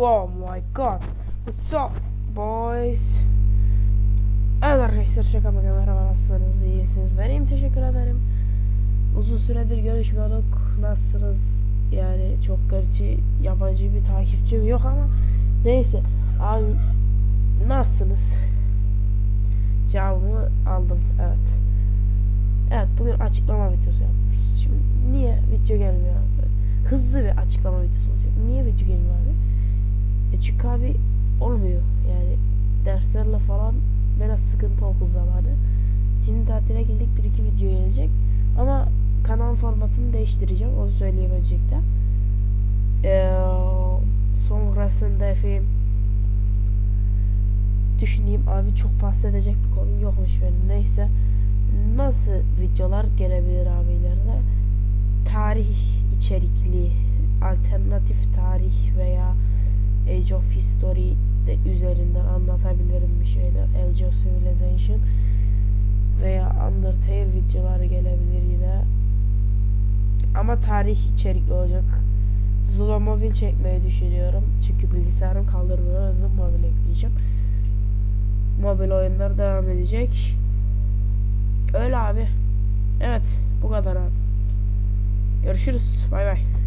Oh my god. What's up boys? Evet arkadaşlar şaka maka merhaba nasılsınız? İyisiniz. Benim teşekkür ederim. Uzun süredir görüşmüyorduk. Nasılsınız? Yani çok gerçi yabancı bir takipçim yok ama neyse. Abi nasılsınız? Cevabımı aldım evet. Evet bugün açıklama videosu yapıyoruz. Şimdi niye video gelmiyor? Hızlı bir açıklama videosu olacak. Niye video gelmiyor çünkü abi olmuyor yani derslerle falan biraz sıkıntı okul zamanı. Şimdi tatile girdik bir iki video gelecek. Ama kanal formatını değiştireceğim. Onu söyleyeyim öncelikle. Ee, sonrasında efendim düşüneyim abi çok bahsedecek bir konum yokmuş benim. Neyse. Nasıl videolar gelebilir abi ileride? Tarih içerikli, alternatif tarih veya Age of History de üzerinden anlatabilirim bir şeyler. Age of Civilization veya Undertale videoları gelebilir yine. Ama tarih içerikli olacak. Zula mobil çekmeyi düşünüyorum. Çünkü bilgisayarım kaldırmıyor. O yüzden mobil ekleyeceğim. Mobil oyunlar devam edecek. Öyle abi. Evet. Bu kadar abi. Görüşürüz. Bay bay.